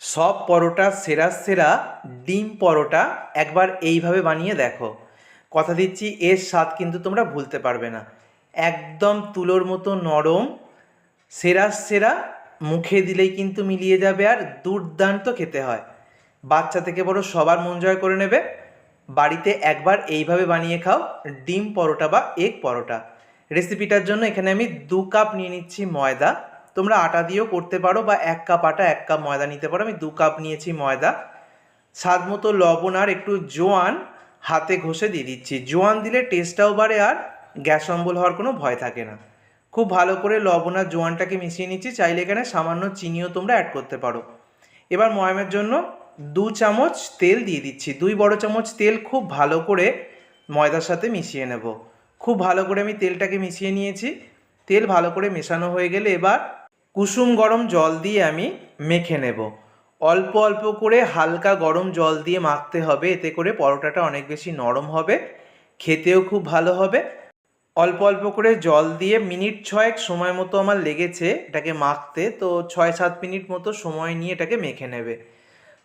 সব পরোটা সেরা সেরা ডিম পরোটা একবার এইভাবে বানিয়ে দেখো। কথা দিচ্ছি, এর স্বাদ কিন্তু তোমরা ভুলতে পারবে না। একদম তুলোর মতো নরম, সেরা সেরা, মুখে দিলেই কিন্তু মিলিয়ে যাবে আর দুর্দান্ত খেতে হয়। বাচ্চা থেকে বড় সবার মন জয় করে নেবে। বাড়িতে একবার এইভাবে বানিয়ে খাও, ডিম পরোটা বা এগ পরোটা। রেসিপিটার জন্য এখানে আমি দু কাপ নিয়ে নিচ্ছি ময়দা। তোমরা আটা দিয়েও করতে পারো বা এক কাপ আটা, এক কাপ ময়দা নিতে পারো। আমি দু কাপ নিয়েছি ময়দা। স্বাদ মতো লবণ আর একটু জোয়ান হাতে ঘষে দিয়ে দিচ্ছি। জোয়ান দিলে টেস্টটাও বাড়ে আর গ্যাস অম্বল হওয়ার কোনো ভয় থাকে না। খুব ভালো করে লবণ আর জোয়ানটাকে মিশিয়ে নিচ্ছি। চাইলে এখানে সামান্য চিনিও তোমরা অ্যাড করতে পারো। এবার ময়ামের জন্য দু চামচ তেল দিয়ে দিচ্ছি। দুই বড় চামচ তেল খুব ভালো করে ময়দার সাথে মিশিয়ে নেব। খুব ভালো করে আমি তেলটাকে মিশিয়ে নিয়েছি। তেল ভালো করে মেশানো হয়ে গেলে এবার কুসুম গরম জল দিয়ে আমি মেখে নেব। অল্প অল্প করে হালকা গরম জল দিয়ে মাখতে হবে, এতে করে পরোটাটা অনেক বেশি নরম হবে, খেতেও খুব ভালো হবে। অল্প অল্প করে জল দিয়ে মিনিট ছয়েক সময় মতো আমার লেগেছে এটাকে মাখতে, তো ছয় সাত মিনিট মতো সময় নিয়ে এটাকে মেখে নেবে।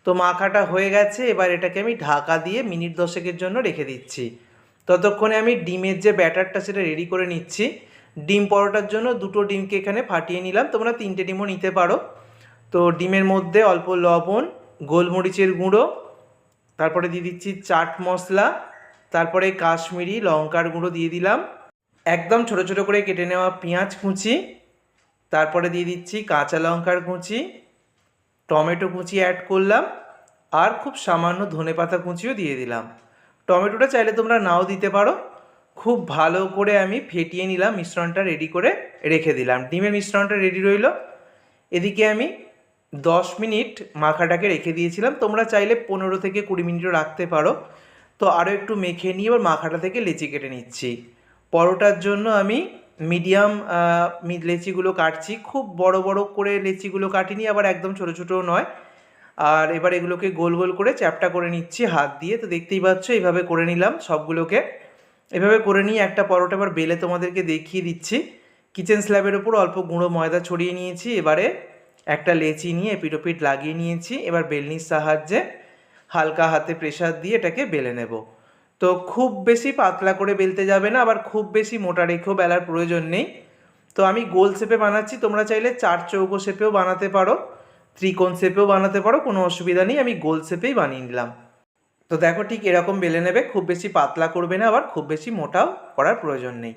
তো মাখাটা হয়ে গেছে, এবার এটাকে আমি ঢাকা দিয়ে মিনিট দশেকের জন্য রেখে দিচ্ছি। ততক্ষণে আমি ডিমের যে ব্যাটারটা সেটা রেডি করে নিচ্ছি। ডিম পরোটার জন্য দুটো ডিমকে এখানে ফাটিয়ে নিলাম। তোমরা তিনটে ডিমও নিতে পারো। তো ডিমের মধ্যে অল্প লবণ, গোলমরিচের গুঁড়ো, তারপরে দিয়ে দিচ্ছি চাট মশলা, তারপরে কাশ্মীরি লঙ্কার গুঁড়ো দিয়ে দিলাম। একদম ছোট ছোট করে কেটে নেওয়া পেঁয়াজ কুচি, তারপরে দিয়ে দিচ্ছি কাঁচা লঙ্কার কুচি, টমেটো কুচি অ্যাড করলাম, আর খুব সামান্য ধনেপাতা কুচিও দিয়ে দিলাম। টমেটোটা চাইলে তোমরা নাও দিতে পারো। খুব ভালো করে আমি ফেটিয়ে নিলাম, মিশ্রণটা রেডি করে রেখে দিলাম। ডিমের মিশ্রণটা রেডি রইল। এদিকে আমি দশ মিনিট মাখাটাকে রেখে দিয়েছিলাম। তোমরা চাইলে পনেরো থেকে কুড়ি মিনিটও রাখতে পারো। তো আরও একটু মেখে নিয়ে এবার মাখাটা থেকে লেচি কেটে নিচ্ছি। পরোটার জন্য আমি মিডিয়াম লেচিগুলো কাটছি। খুব বড় বড় করে লেচিগুলো কাটিনি, আবার একদম ছোট ছোটও নয়। আর এবার এগুলোকে গোল গোল করে চ্যাপটা করে নিচ্ছি হাত দিয়ে। তো দেখতেই পাচ্ছ, এইভাবে করে নিলাম সবগুলোকে। এভাবে করে নিয়ে একটা পরোটা এবার বেলে তোমাদেরকে দেখিয়ে দিচ্ছি। কিচেন স্ল্যাবের ওপর অল্প গুঁড়ো ময়দা ছড়িয়ে নিয়েছি, এবারে একটা লেচি নিয়ে এপিটোপিট লাগিয়ে নিয়েছি, এবার বেলনির সাহায্যে হালকা হাতে প্রেসার দিয়ে এটাকে বেলে নেব। তো খুব বেশি পাতলা করে বেলতে যাবে না, আবার খুব বেশি মোটা রেখেও বেলার প্রয়োজন নেই। তো আমি গোল শেপে বানাচ্ছি, তোমরা চাইলে চার চৌকো শেপেও বানাতে পারো, ত্রিকোণ শেপেও বানাতে পারো, কোনো অসুবিধা নেই, আমি গোল শেপেই বানিয়ে নিলাম। তো দেখো ঠিক এরকম বেলে নেবে, খুব বেশি পাতলা করবে না আবার, খুব বেশি মোটাও করার প্রয়োজন নেই।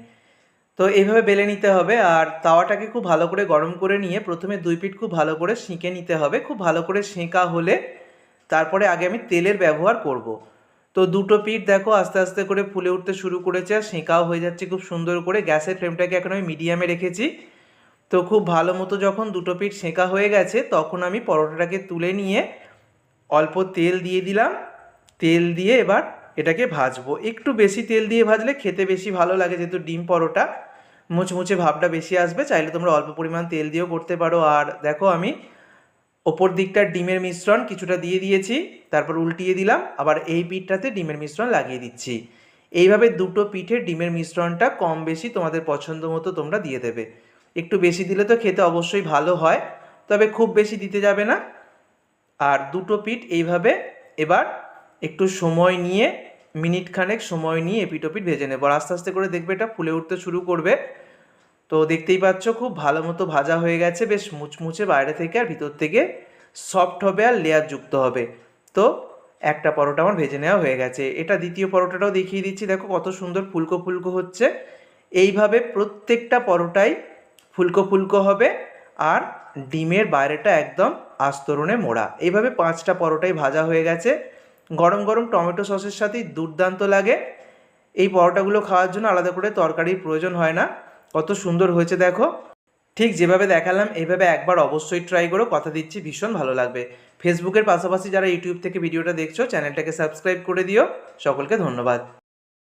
তো এইভাবে বেলে নিতে হবে আর তাওয়াটাকে খুব ভালো করে গরম করে নিয়ে প্রথমে দুই পিঠ খুব ভালো করে সেঁকে নিতে হবে। খুব ভালো করে সেঁকা হলে তারপরে আগে আমি তেলের ব্যবহার করব। তো দুটো পিঠ দেখো আস্তে আস্তে করে ফুলে উঠতে শুরু করেছে আর সেঁকাও হয়ে যাচ্ছে খুব সুন্দর করে। গ্যাসের ফ্লেমটাকে এখন আমি মিডিয়ামে রেখেছি। তো খুব ভালো মতো যখন দুটো পিঠ সেঁকা হয়ে গেছে তখন আমি পরোটাটাকে তুলে নিয়ে অল্প তেল দিয়ে দিলাম। তেল দিয়ে এবার এটাকে ভাজবো। একটু বেশি তেল দিয়ে ভাজলে খেতে বেশি ভালো লাগে যেহেতু ডিম পরোটা। মুচমুচে ভাবটা বেশি আসবে, চাইলে তোমরা অল্প পরিমাণ তেল দিয়েও করতে পারো। আর দেখো আমি ওপর দিকটা ডিমের মিশ্রণ কিছুটা দিয়ে দিয়েছি, তারপর উল্টিয়ে দিলাম, আবার এই পিঠটাতে ডিমের মিশ্রণ লাগিয়ে দিচ্ছি। এইভাবে দুটো পিঠে ডিমের মিশ্রণটা কম বেশি তোমাদের পছন্দ মতো তোমরা দিয়ে দেবে। একটু বেশি দিলে তো খেতে অবশ্যই ভালো হয়, তবে খুব বেশি দিতে যাবে না। আর দুটো পিঠ এইভাবে এবার একটু সময় নিয়ে মিনিট খানেক সময় নিয়ে এপিটোপিট ভেজে নেব। আর আস্তে আস্তে করে দেখবে এটা ফুলে উঠতে শুরু করবে। তো দেখতেই পাচ্ছ খুব ভালো মতো ভাজা হয়ে গেছে, বেশ মুচমুচে বাইরে থেকে আর ভিতর থেকে সফট হবে আর লেয়ার যুক্ত হবে। তো একটা পরোটা আমার ভেজে নেওয়া হয়ে গেছে। এটা দ্বিতীয় পরোটাটাও দেখিয়ে দিচ্ছি, দেখো কত সুন্দর ফুলকো ফুলকো হচ্ছে। এইভাবে প্রত্যেকটা পরোটাই ফুলকো ফুলকো হবে আর ডিমের বাইরেটা একদম আস্তরণে মোড়া। এইভাবে পাঁচটা পরোটাই ভাজা হয়ে গেছে। গরম গরম টমেটো সসের সাথেই দুর্দান্ত লাগে। এই পরোটাগুলো খাওয়ার জন্য আলাদা করে তরকারির প্রয়োজন হয় না। কত সুন্দর হয়েছে দেখো। ঠিক যেভাবে দেখালাম, এইভাবে একবার অবশ্যই ট্রাই করো। কথা দিচ্ছি, ভীষণ ভালো লাগবে। ফেসবুকের পাশাপাশি যারা ইউটিউব থেকে ভিডিওটা দেখছ চ্যানেলটাকে সাবস্ক্রাইব করে দিও। সকলকে ধন্যবাদ।